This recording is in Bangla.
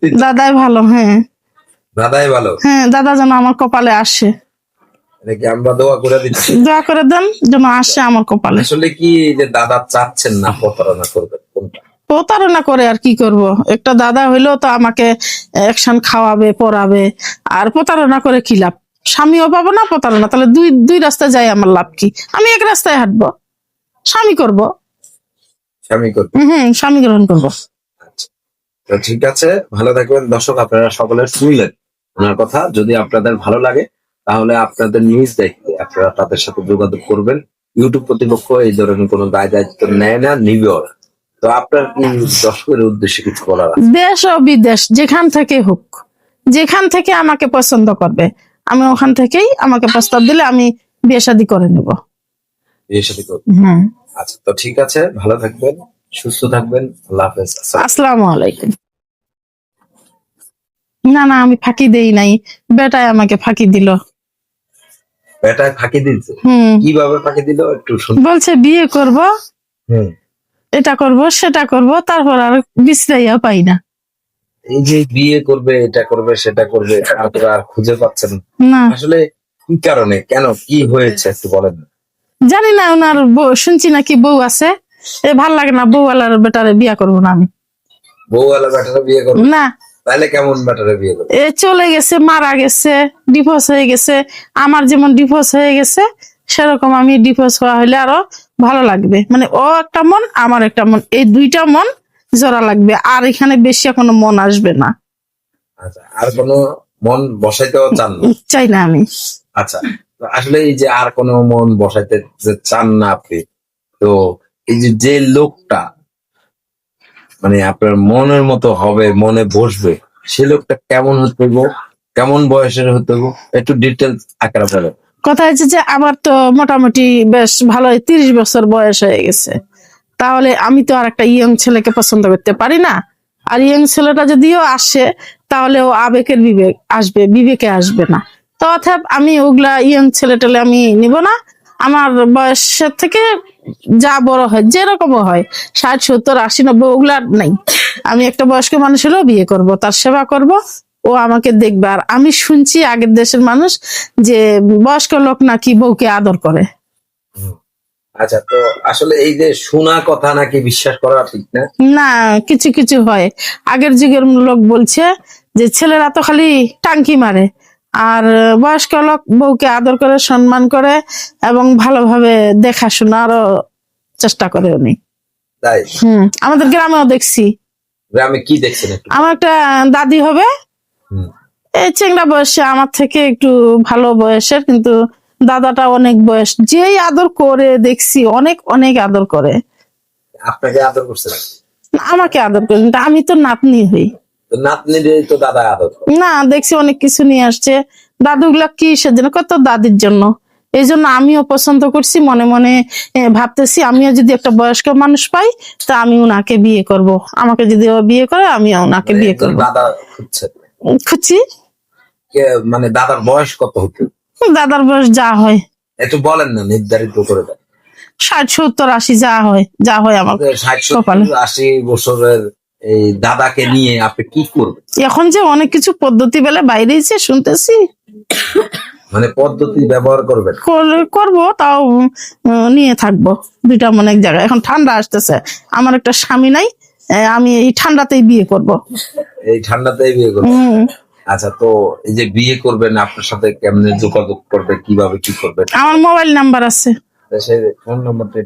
সত্যি? দাদাই ভালো হ্যাঁ। দাদাই ভালো? হ্যাঁ দাদা যেন আমার কপালে আসে। আমরা দোয়া করে দিচ্ছি? দোয়া করে দেন যেন আসে আমার কপালে। আসলে কি যে দাদা চাচ্ছেন না প্রতারণা করবেন কোনটা? প্রতারণা করে আর কি করব? একটা দাদা হইলেও তো আমাকে একশন খাওয়াবে পড়াবে আর প্রতারণা করে কি লাভ? স্বামীও পাবো না প্রতারণা। তাহলে দুই দুই রাস্তায় যাই আমার লাভ কি? আমি এক রাস্তায় হাঁটবো। স্বামী করব। স্বামী করবে? হম স্বামী গ্রহণ করব। তো ঠিক আছে ভালো থাকবেন। দর্শক আপনারা সকলে শুনলেন ওনার কথা। যদি আপনাদের ভালো লাগে তাহলে আপনাদের নিউজ দেখতে আপনারা তাদের সাথে যোগাযোগ করবেন। ইউটিউব কর্তৃপক্ষ এই ধরনের কোনো দায় দায়িত্ব নেয় না নিবেও না তো আপনার দর্শকের উদ্দেশ্যে কিছু বলার দেশ ও বিদেশ যেখান থেকে হোক যেখান থেকে আমাকে পছন্দ করবে আমি ওখান থেকেই আমাকে প্রস্তাব দিলে আমি বিয়ে শাদী করে নেব। সাথে করবেন। হম। আচ্ছা তো ঠিক আছে ভালো থাকবেন। সুস্থ থাকবেন আল্লাহ হাফেজ আসসালামু আলাইকুম। না না আমি ফাঁকি দেই নাই। বেটাই আমাকে ফাঁকি দিল। বেটায় ফাঁকি হুম। কীভাবে ফাঁকি দিল? একটু বলছে বিয়ে করব হুম। এটা করব সেটা করব তারপর আর বিশ্রাইয়া পাই না। এই যে বিয়ে করবে এটা করবে সেটা করবে আপনারা আর খুঁজে পাচ্ছেন না। আসলে কি কারণে? কেন? কি হয়েছে? একটু বলেন। জানি না ওনার শুনছি নাকি বউ আছে। এ ভালো লাগে না বউ আলার বেটারে বিয়া করব না আমি। বউ আলা বেটারা বিয়ে করবে? না। তাহলে কেমন বেটারা বিয়ে করবে? এ চলে গেছে মারা গেছে ডিভোর্স হয়ে গেছে আমার যেমন ডিভোর্স হয়ে গেছে সেরকম আমি ডিভোর্স হওয়া হলে আরও ভালো লাগবে। মানে ও একটা মন আমার একটা মন এই দুইটা মন জোড়া লাগবে আর এখানে বেশি কোনো মন আসবে না। আচ্ছা আর কোনো মন বসাইতেও চান না? চাই না আমি। আচ্ছা তো আসলে এই যে আর কোনো মন বসাইতে চান না আপনি তো এই যে যে লোকটা মানে আপনার মনের মতো হবে, মনে বসবে, সে লোকটা কেমন হতে কেমন বয়সের হতে একটু ডিটেলস আকারে বলেন। কথা হচ্ছে যে, আমার তো মোটামুটি বেশ ভালোই তিরিশ বছর বয়স হয়ে গেছে। তাহলে আমি তো আর একটা ইয়ং ছেলেকে পছন্দ করতে পারি না। আর ইয়ং ছেলেটা যদিও আসে, তাহলে ও আবেগের বিবেক আসবে, বিবেকে আসবে না। তো অর্থাৎ আমি ওগুলা ইয়ং ছেলে টেলে আমি নিব না। আমার বয়সের থেকে যা বড় হয় যেরকম হয় ষাট সত্তর আশি নব্বই ওগুলা নাই। আমি একটা বয়স্ক মানুষ হলেও বিয়ে করব তার সেবা করব ও আমাকে দেখবে। আর আমি শুনছি আগের দেশের মানুষ যে বয়স্ক লোক নাকি বউকে আদর করে। আচ্ছা তো আসলে এই যে শোনা কথা নাকি বিশ্বাস করা ঠিক না? না কিছু কিছু হয়। আগের যুগের লোক বলছে যে ছেলেরা তো খালি টাঙ্কি মারে। আর বয়স্ক লোক বউকে আদর করে সম্মান করে এবং ভালোভাবে দেখাশোনারও চেষ্টা করে উনি। হুম আমাদের গ্রামেও দেখছি। গ্রামে কি দেখছেন আমার একটা দাদি হবে। এই চেংড়া বয়সে আমার থেকে একটু ভালো বয়সের কিন্তু দাদাটা অনেক বয়স। যেই আদর করে দেখছি অনেক অনেক আদর করে। আপনাকে আদর করছে আমাকে আদর করে আমি তো নাতনি হই। নাতনি তো দাদা আদর। না দেখছি অনেক কিছু নিয়ে আসছে। দাদুগুলা কি সেজন্য? কত দাদির জন্য? এই জন্য আমিও পছন্দ করছি মনে মনে ভাবতেছি আমিও যদি একটা বয়স্ক মানুষ পাই তা আমি ওনাকে বিয়ে করব। আমাকে যদি ও বিয়ে করে আমিও ওনাকে বিয়ে করব। দাদা খুঁজছি। মানে দাদার বয়স কত হতো? দাদার বয়স যা হয়। একটু বলেন না নির্ধারিত করে দেন। ষাট সত্তর আশি যা হয় যা হয় আমার আমাদের ষাট সত্তর আশি বছরের এই দাদাকে নিয়ে আপনি কি করবেন? এখন যে অনেক কিছু পদ্ধতি বেলে বাইরেছে শুনতেছি। মানে পদ্ধতি ব্যবহার করবেন? কর- করব তাও নিয়ে থাকব। দুইটা মনে এক জায়গায়। এখন ঠান্ডা আসতেছে। আমার একটা স্বামী নাই আমি এই ঠান্ডাতেই বিয়ে করব। এই ঠান্ডাতেই বিয়ে করব আচ্ছা তো এই যে বিয়ে করবেন আপনার সাথে কেমনে যোগাযোগ করবে কীভাবে কি করবে আমার মোবাইল নাম্বার আছে। সেই ফোন নম্বরটা